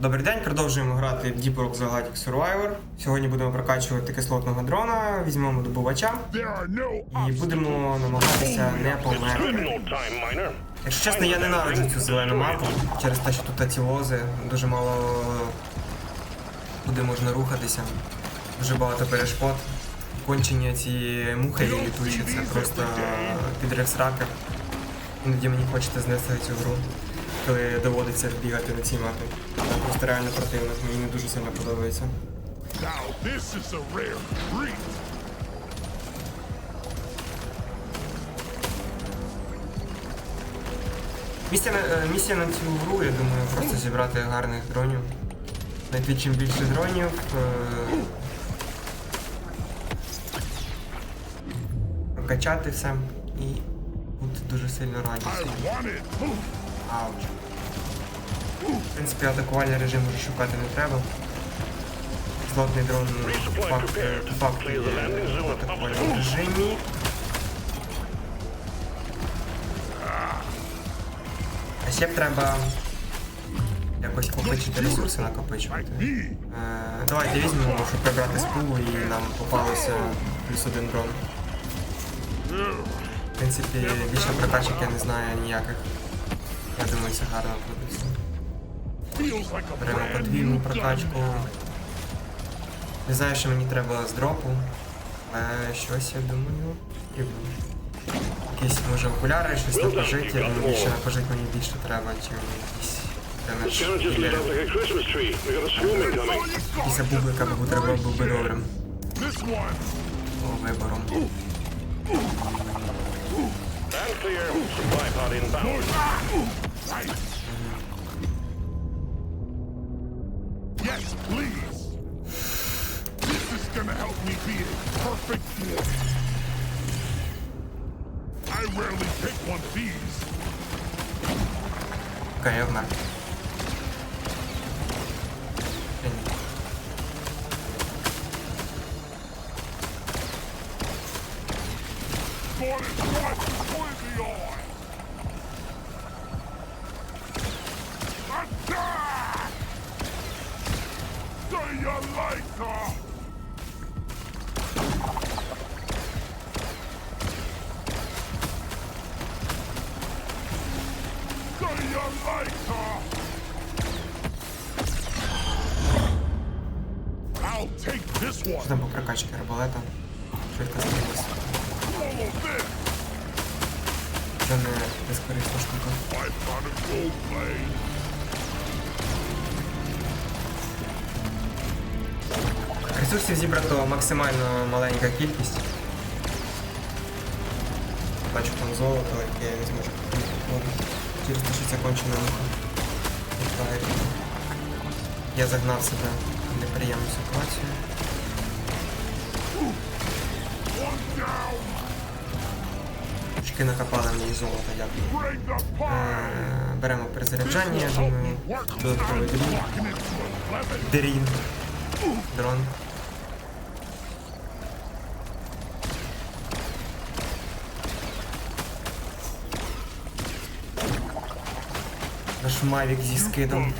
Добрий день, продовжуємо грати в Deep Rock Galactic Survivor. Сьогодні будемо прокачувати кислотного дрона, візьмемо добувача і будемо намагатися не померти. Якщо чесно, я ненавиджу цю зелену мапу через те, що тут ці лози, дуже мало куди можна рухатися, дуже багато перешкод. Кончені ці мухи літучі, це просто підрив срака. Іноді мені хочеться знести цю гру, коли доводиться бігати на цій мапі. Вона просто реально противна, мені не дуже сильно подобається. Місія на, е, місія на цю гру, я думаю, просто зібрати гарних дронів. Знайти чим більше дронів. е, Прокачати все і бути дуже сильно радісно. Ауч. В принципі, атакувальний режим вже шукати не треба. Злотний дрон ну, по факту є в атакувальному режимі. А ще б треба якось копичити ресурси накопичувати. Е, давайте візьмемо, щоб прибрати з пулу і нам попалося плюс один дрон. В принципі, більше прокачок я не знаю ніяких. Я думаю, це гарно a Беремо подвійну прокачку. Не знаю, що мені треба з дропу. Але щось я думаю. І якісь може окуляри, щось на пожиті, але більше на пожить мені більше треба, чим якісь Після бублика би треба був би добрим по вибором. Stand clear. Supply pod inbound. Yes, please. This is gonna help me be a perfect war. I rarely take one of these. Okay, One. там по прокачці арбалета? Швидко this. Це не безкорисна штука. Ресурсів зібрато максимально маленька кількість. Бачу там золото, яке я не зможу купити. Через те, що муха. Я загнав себе в неприємну ситуацію. One накопали мені золото, дякую. Е, Беремо перезаряджання, я думаю. Додатковий. Дрін. Дрон. Аж мавік зі скидом.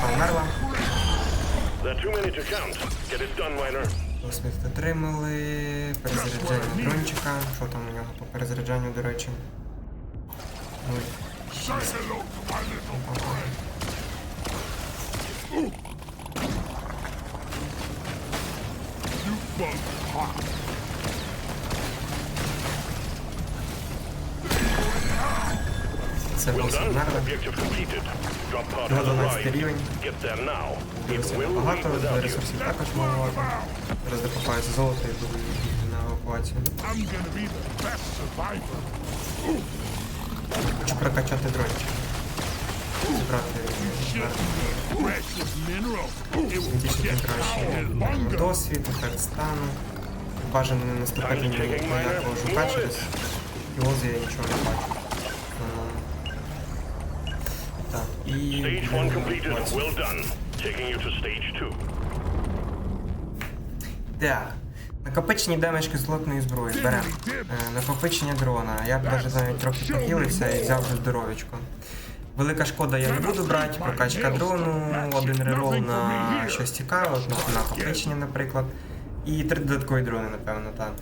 Померла. Досвід отримали. Перезаряджання дрончика. Що там у нього по перезаряджанню, до речі? 0,6. Це досить has 12 рівень. Get there now. It Досить will leave багато, without ресурсів також маловато. Зараз докопаюся золото і буду їхати на евакуацію. Хочу прокачати дрончик. Зібрати Більше досвід, ефект стану. Бажано не наступати ні ніякого жука через кіози я нічого не бачу. Ем, Так, і... Так, Накопичені демешки злотної зброї. Беремо. Е, Накопичення дрона. Я б навіть трохи похилився і взяв би здоровечко. Велика шкода я не буду брати, прокачка дрону, один рерол на щось цікаве, от на накопичення, наприклад. І три додаткові дрони, напевно, так.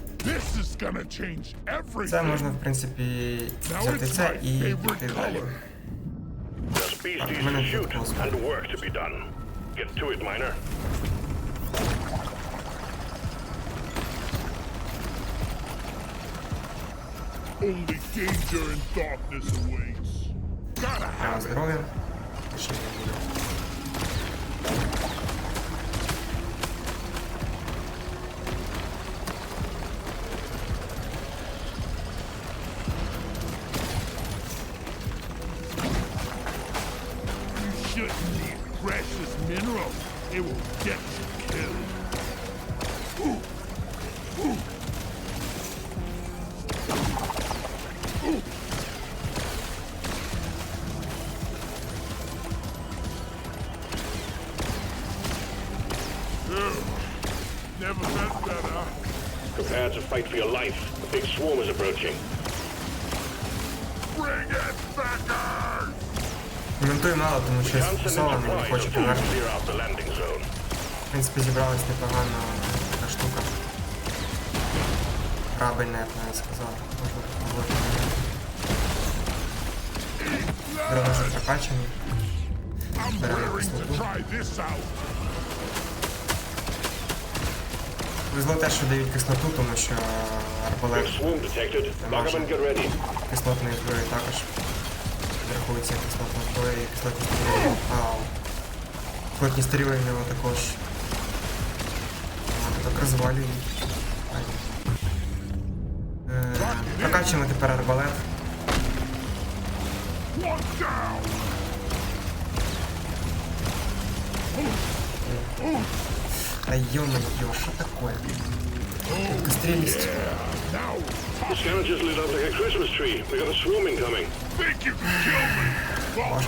Це можна, в принципі, взяти це і піти далі. Only danger and darkness awaits. Gotta Прямо have it. здоров'я. Ще не буде. You shouldn't need precious minerals. It will get you killed. Ooh. Ooh. Big swarm is approaching. Bring it, backers! Коментую мало, тому що сфокусований, не landing zone. В принципі, зібралась непогана така штука. Правильно, я б навіть сказав. Можна попробувати. Дрони вже прокачані. I'm Better Повезло те, що дають кислоту, тому що арбалет кислотної зброї також рахується кислотна зброя і кислотні стріли. Ау. Кислотні стріли в нього також. Так розвалюють. Е, Прокачуємо тепер арбалет. One А ё-моё, что такое? Скорострельность. Боже.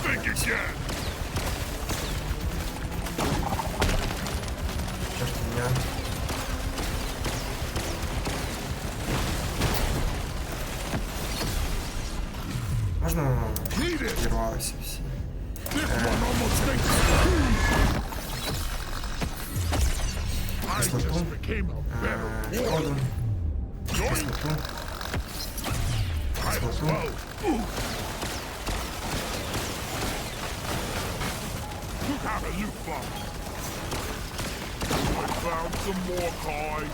Found some more coin.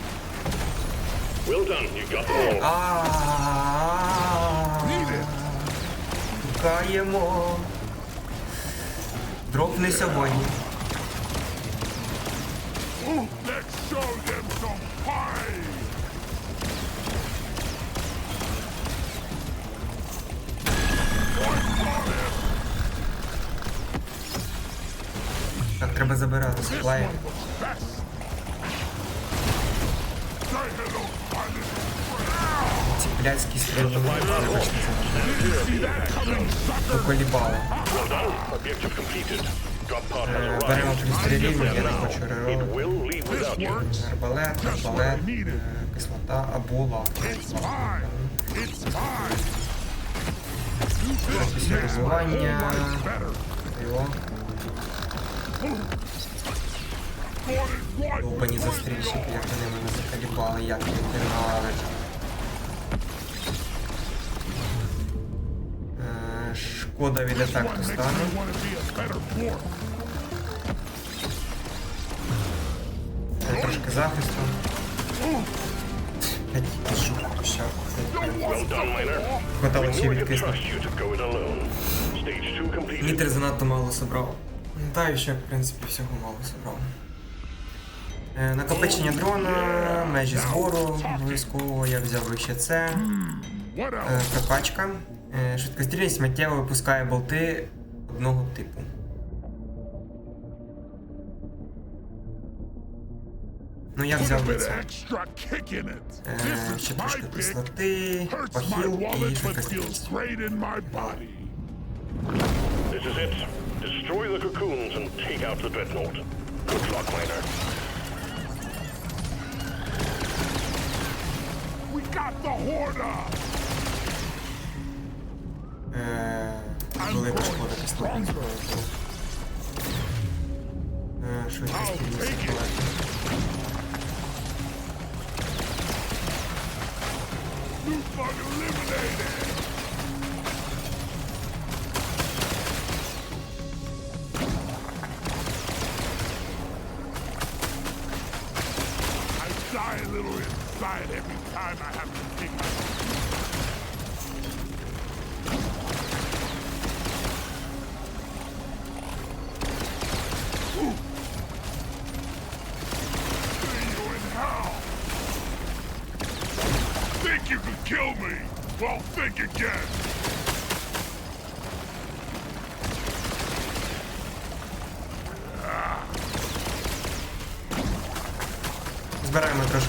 Well done. You got them all. Шукаємо. Дроп не сьогодні. Let's show them some pie. Так, треба забирати This pod has Е, Беремо arrived. плюс стрілів, я не Now, хочу it реролити. will leave This without you. works. Арбалет, арбалет, е, кислота або лак. It's mine. It's mine. You just Після makes my whole добування. life better. Його. Wanted one Довбані for застрільщики, one як вони мене закалібали, як я їх you to go it alone. Stage two completed. Нітер занадто мало собрав. Та і ще, в принципі, всього мало собрав. Е, Накопичення дрона, межі збору, обов'язково я взяв ще це. Е. Прокачка. Е, Швидкострільність миттєво випускає болти одного типу. Ну я Put a взяв це. Е, Ще трошки кислоти, похил і швидкострільність. This is it. Destroy the cocoons and take out the dreadnought. Good luck, miner. got the Horda! Велика шкода кислотних зброї. Е, швидкість I'll підвісить take it. далеко. New bug eliminated!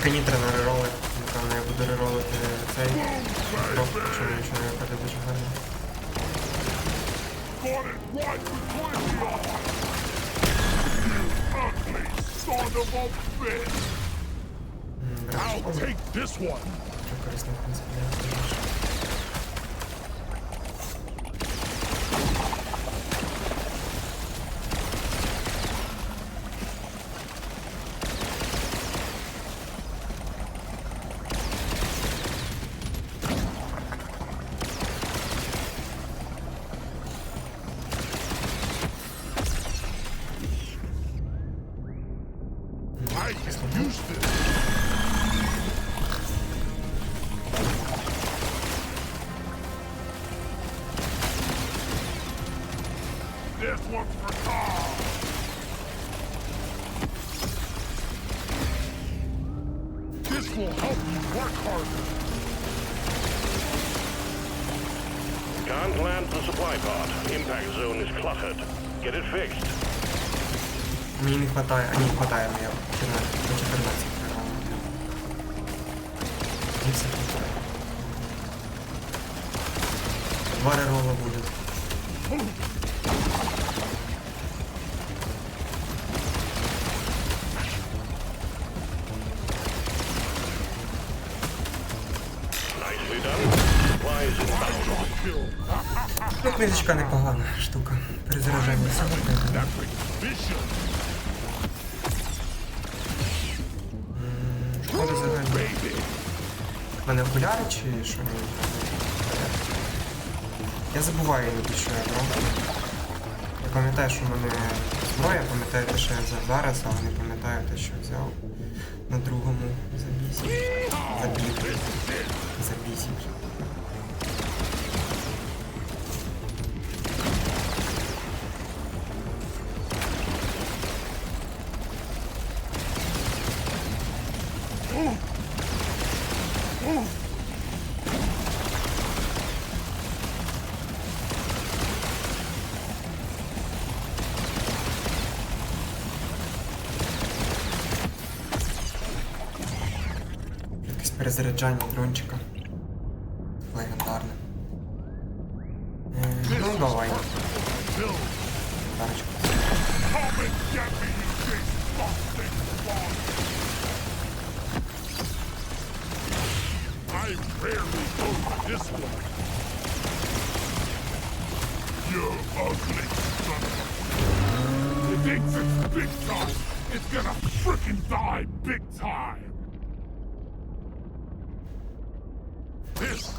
Нітри на рероли. Напевно, я буду реролити цей крок, якщо нічого не випаде дуже гарно. I'll take this one. В принципі, для use this. Мені не хватає, а ні, хватає, але я 14, до 14 реролу. І все хватає. Два рерола буде. Nicely done. Supplies Ну, книжечка непогана штука. Перезаряджання всього. Мене окуляри чи що треба? Я забуваю іноді, що я брав. Я пам'ятаю, що в мене зброя, пам'ятаю те, що я взяв зараз, але не пам'ятаю те, що взяв на другому забісі. Забіг. Забісі. Якесь перезаряджання дрончика. Rarely go this way. You ugly son of a... It thinks it's big time. It's gonna frickin' die big time. This.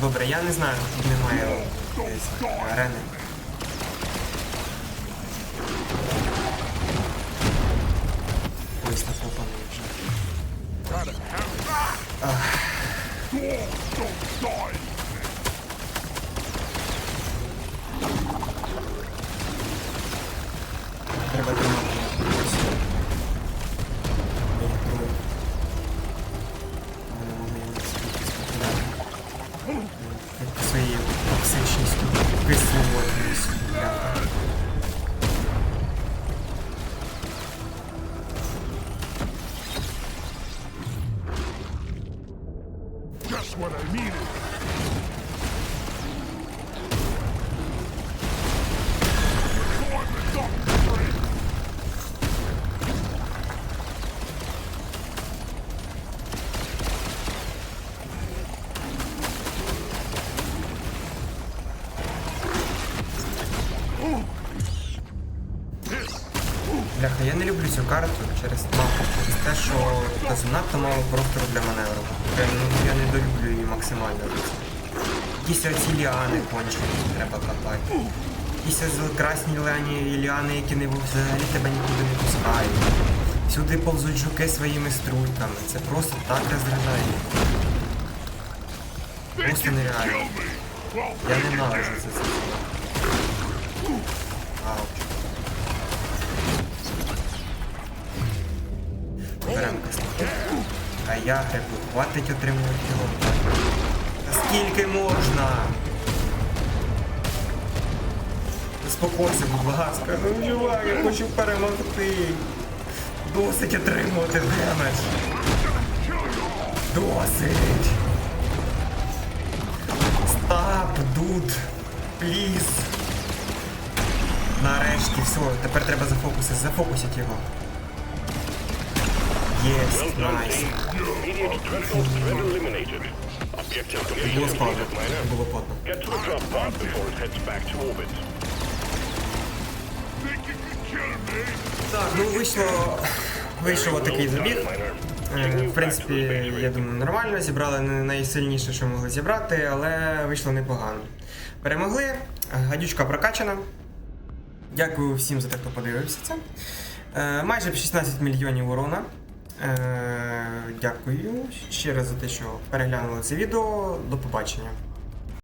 Добре, я не знаю, немає арени. Uh. what I needed. Бляха, я не люблю цю карту через мапу. Те, що та занадто мало простору для маневру. Я, ну, я не долюблю її максимально. Якісь оці ліани кончені треба копати. Якісь красні ліани, ліани, які не взагалі тебе нікуди не пускають. Сюди повзуть жуки своїми струйками. Це просто так розряджає. Просто нереально. Я ненавиджу це все. Ауч. Беремо кислоту. А я грибу. Хватить отримувати його. Та скільки можна? Заспокойся, будь ласка. Ну чувак, я хочу перемогти. Досить отримувати демедж. Досить. Стап, дуд. Пліз. Нарешті, все, тепер треба зафокусити, зафокусити його. Objective Це було складно, було me? Так, ну вийшло. Вийшов отакий забіг. Е, В принципі, я думаю, нормально. Зібрали не найсильніше, що могли зібрати, але вийшло непогано. Перемогли. Гадючка прокачана. Дякую всім за те, хто подивився це. Е, Майже 16 мільйонів урона. Е, Дякую ще раз за те, що переглянули це відео. До побачення.